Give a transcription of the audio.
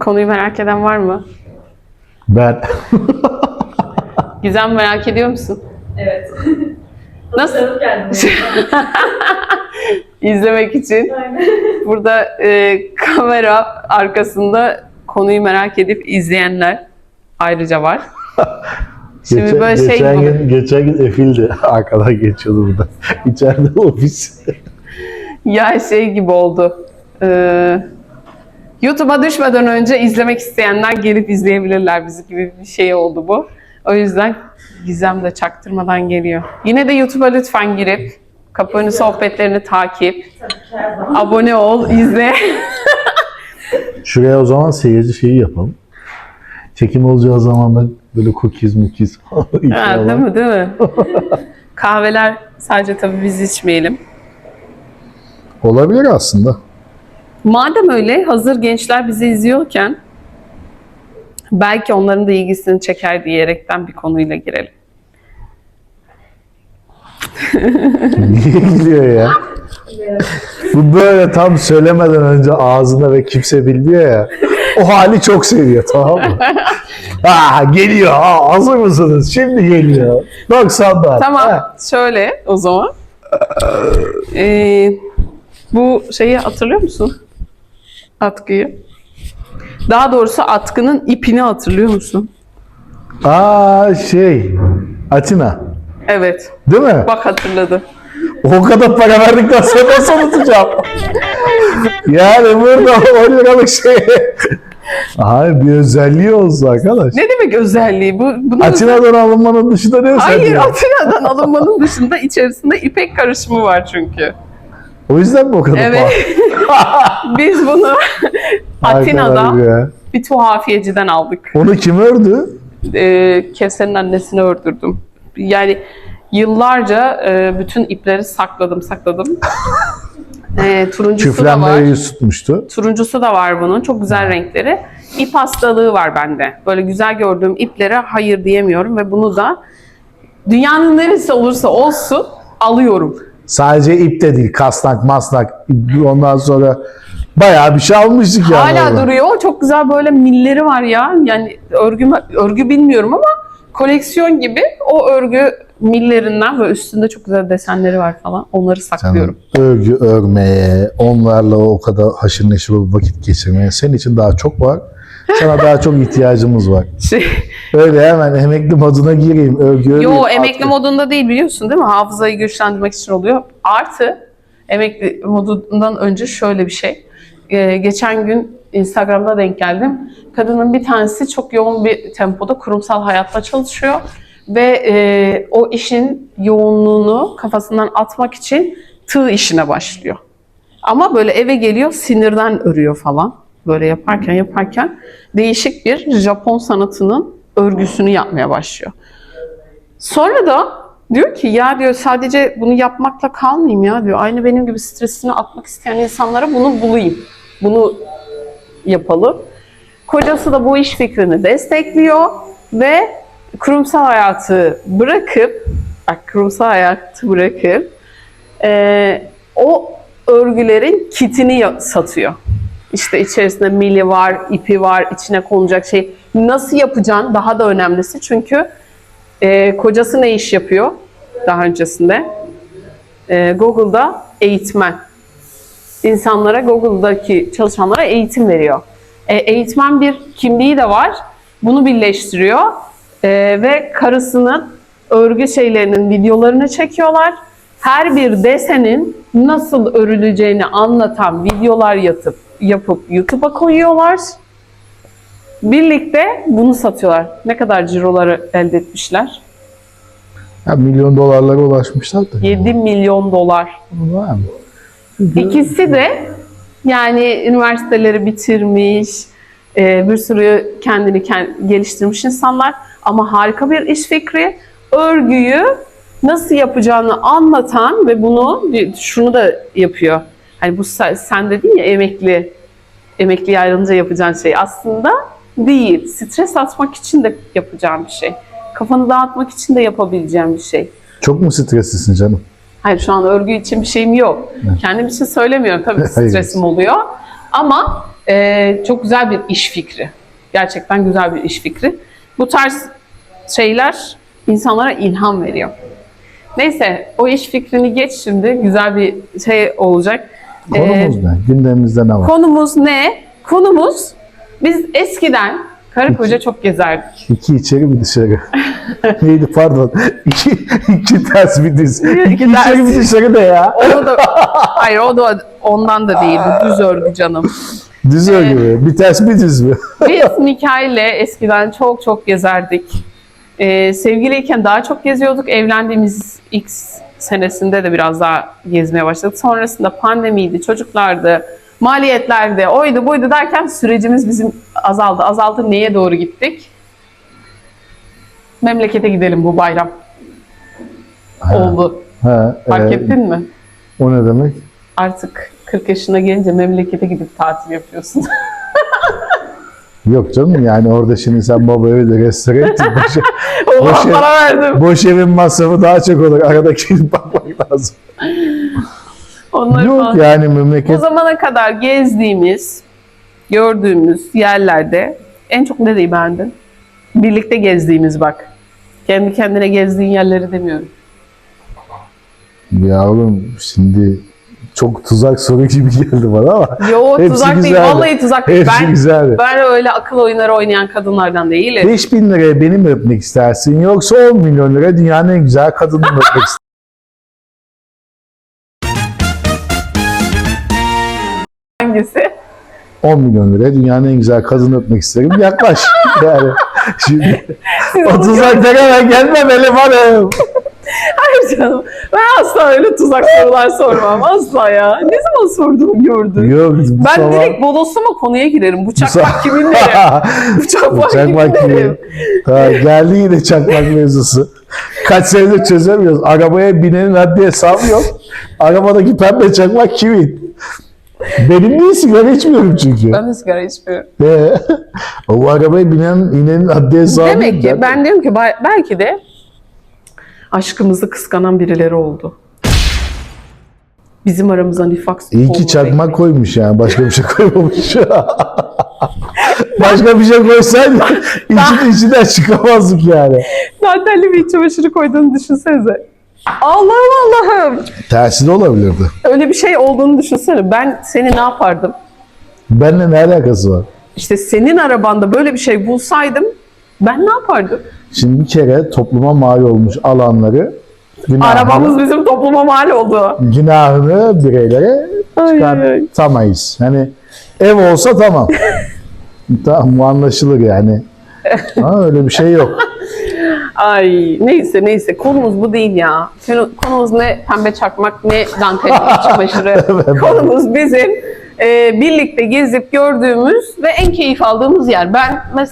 Konuyu merak eden var mı? Ben Gizem merak ediyor musun? Evet. Nasıl? İzlemek için. Aynen. Burada e, kamera arkasında konuyu merak edip izleyenler ayrıca var. Şimdi geçen, böyle şey geçen gibi. gün geçen gün Efil de arkadan geçiyordu burada. İçeride ofis. Ya şey gibi oldu. Ee, YouTube'a düşmeden önce izlemek isteyenler gelip izleyebilirler bizi gibi bir şey oldu bu. O yüzden Gizem de çaktırmadan geliyor. Yine de YouTube'a lütfen girip kapı sohbetlerini takip, abone ol, izle. Şuraya o zaman seyirci şeyi yapalım. Çekim olacağı zaman da böyle cookies mukis. ha, değil mi değil mi? Kahveler sadece tabii biz içmeyelim. Olabilir aslında. Madem öyle hazır gençler bizi izliyorken belki onların da ilgisini çeker diyerekten bir konuyla girelim. Niye gülüyor ya? Bu böyle tam söylemeden önce ağzında ve kimse bilmiyor ya. O hali çok seviyor tamam mı? ha geliyor. Ha, hazır mısınız? Şimdi geliyor. 90 bar. Tamam, Ha. şöyle o zaman. Ee, bu şeyi hatırlıyor musun? Atkıyı. Daha doğrusu atkının ipini hatırlıyor musun? Aa şey. Atina. Evet. Değil mi? Bak hatırladı. O kadar para verdikten sonra nasıl unutacağım? yani burada 10 liralık şey. Hayır bir özelliği olsun arkadaş. Ne demek özelliği? Bu bunun Atina'dan alınmanın dışında ne Hayır, özelliği? var? Atina'dan alınmanın dışında içerisinde ipek karışımı var çünkü. O yüzden mi o kadar Evet. pahalı? Biz bunu Atina'da ya. bir tuhafiyeciden aldık. Onu kim ördü? Ee, Kevser'in annesini ördürdüm. Yani yıllarca e, bütün ipleri sakladım, sakladım. Ee, turuncusu da var. Küflenmeye yüz tutmuştu. Turuncusu da var bunun. Çok güzel renkleri. İp hastalığı var bende. Böyle güzel gördüğüm iplere hayır diyemiyorum ve bunu da dünyanın neresi olursa olsun alıyorum. Sadece ip de değil, kasnak, masnak. Ondan sonra bayağı bir şey almıştık yani. Hala orada. duruyor. Çok güzel böyle milleri var ya. Yani örgü örgü bilmiyorum ama koleksiyon gibi o örgü millerinden ve üstünde çok güzel desenleri var falan. Onları saklıyorum. Canım, örgü örmeye, onlarla o kadar haşır neşir vakit geçirmeye senin için daha çok var. Sana daha çok ihtiyacımız var. Şey, Öyle hemen emekli moduna gireyim, örgü öreyim. yo emekli Artık- modunda değil biliyorsun değil mi? Hafızayı güçlendirmek için oluyor. Artı emekli modundan önce şöyle bir şey. Ee, geçen gün Instagram'da denk geldim. Kadının bir tanesi çok yoğun bir tempoda kurumsal hayatta çalışıyor ve e, o işin yoğunluğunu kafasından atmak için tığ işine başlıyor. Ama böyle eve geliyor sinirden örüyor falan. Böyle yaparken yaparken değişik bir Japon sanatının örgüsünü yapmaya başlıyor. Sonra da diyor ki ya diyor sadece bunu yapmakla kalmayayım ya diyor. Aynı benim gibi stresini atmak isteyen insanlara bunu bulayım. Bunu yapalım. Kocası da bu iş fikrini destekliyor ve kurumsal hayatı bırakıp bak kurumsal hayatı bırakıp eee, o örgülerin kitini satıyor. İşte içerisinde mili var, ipi var, içine konacak şey. Nasıl yapacağın daha da önemlisi. Çünkü e, kocası ne iş yapıyor daha öncesinde? E, Google'da eğitmen. İnsanlara, Google'daki çalışanlara eğitim veriyor. E, eğitmen bir kimliği de var. Bunu birleştiriyor. E, ve karısının örgü şeylerinin videolarını çekiyorlar. Her bir desenin nasıl örüleceğini anlatan videolar yatıp yapıp YouTube'a koyuyorlar. Birlikte bunu satıyorlar. Ne kadar ciroları elde etmişler? Ya milyon dolarlara ulaşmışlar da. 7 milyon dolar. Var mı? İkisi de yani üniversiteleri bitirmiş, e, bir sürü kendini kend- geliştirmiş insanlar ama harika bir iş fikri. Örgüyü nasıl yapacağını anlatan ve bunu şunu da yapıyor. Hani bu sen sen dedin ya emekli emekli ayrılınca yapacağın şey aslında değil. Stres atmak için de yapacağım bir şey. Kafanı dağıtmak için de yapabileceğim bir şey. Çok mu streslisin canım? Hayır şu an örgü için bir şeyim yok. Kendim için söylemiyorum. Tabii stresim oluyor. Ama Ee, çok güzel bir iş fikri. Gerçekten güzel bir iş fikri. Bu tarz şeyler insanlara ilham veriyor. Neyse o iş fikrini geç şimdi. Güzel bir şey olacak. Ee, Konumuz ne? Gündemimizde ne var? konumuz ne? Konumuz biz eskiden karı koca çok gezerdik. İki içeri bir dışarı. Neydi pardon. İki, iki ters bir düz. İki ters. içeri bir dışarı da ya. Onu da, hayır o da ondan da değil. Düz örgü canım. Düz örgü mü? Bir ters bir düz mü? Biz Mikail'le eskiden çok çok gezerdik. Ee, sevgiliyken daha çok geziyorduk. Evlendiğimiz ilk senesinde de biraz daha gezmeye başladık. Sonrasında pandemiydi, çocuklardı, maliyetlerdi, oydu buydu derken sürecimiz bizim azaldı. Azaldı neye doğru gittik? Memlekete gidelim bu bayram. Oldu. Ha, Fark e, ettin mi? O ne demek? Artık 40 yaşına gelince memlekete gidip tatil yapıyorsun. Yok canım yani orada şimdi sen baba evi de restoran et, boş, Boş ver. para verdim. boş evin masrafı daha çok olur. Arada gidip bakmak lazım. Onları Yok falan. yani Bu memleket zamana kadar gezdiğimiz, gördüğümüz yerlerde en çok nereyi beğendin? Birlikte gezdiğimiz bak. Kendi kendine gezdiğin yerleri demiyorum. yavrum şimdi çok tuzak soru gibi geldi bana ama Yo Hepsi tuzak değil. güzeldi. Vallahi tuzak değil. hepsi Ben, güzeldi. ben öyle akıl oyunları oynayan kadınlardan değilim. 5000 liraya beni mi öpmek istersin yoksa 10 milyon liraya dünyanın en güzel kadını mı öpmek istersin? Hangisi? 10 milyon liraya dünyanın en güzel kadını öpmek isterim. Yaklaş. Yani şimdi Siz o onu tuzaklara ben gelmem. Hayır canım. Ben asla öyle tuzak sorular sormam. Asla ya. Ne zaman sordum gördün? Yok Ben sabah- direkt bodoslama konuya girerim. Bu çakmak kimin derim? Bu çakmak kimin Çakmak derim? kimin? Ha, geldi yine çakmak mevzusu. Kaç senedir çözemiyoruz. Arabaya binenin haddi hesabı yok. Arabadaki pembe çakmak kimin? Benim değil sigara içmiyorum çünkü. Ben de sigara içmiyorum. Ee, o arabaya binen inenin haddi hesabı Demek ki ben diyorum ki belki de aşkımızı kıskanan birileri oldu. Bizim aramıza nifak İyi ki bekleyin. koymuş yani. Başka bir şey koymamış. Başka bir şey koysaydı için içinden çıkamazdık yani. Dantelli bir iç çamaşırı koyduğunu düşünsenize. Allah'ım Allah'ım. Tersi de olabilirdi. Öyle bir şey olduğunu düşünsene. Ben seni ne yapardım? Benimle ne alakası var? İşte senin arabanda böyle bir şey bulsaydım ben ne yapardım? Şimdi bir kere topluma mal olmuş alanları günahını, Arabamız bizim topluma mal oldu. günahını bireylere Ay, ay, ay. çıkartamayız. Hani ev olsa tamam. tamam bu anlaşılır yani. Ama öyle bir şey yok. Ay neyse neyse konumuz bu değil ya. Konu- Konumuz ne pembe çakmak ne dantelli iç çamaşırı. konumuz bizim e, birlikte gezip gördüğümüz ve en keyif aldığımız yer. Ben mesela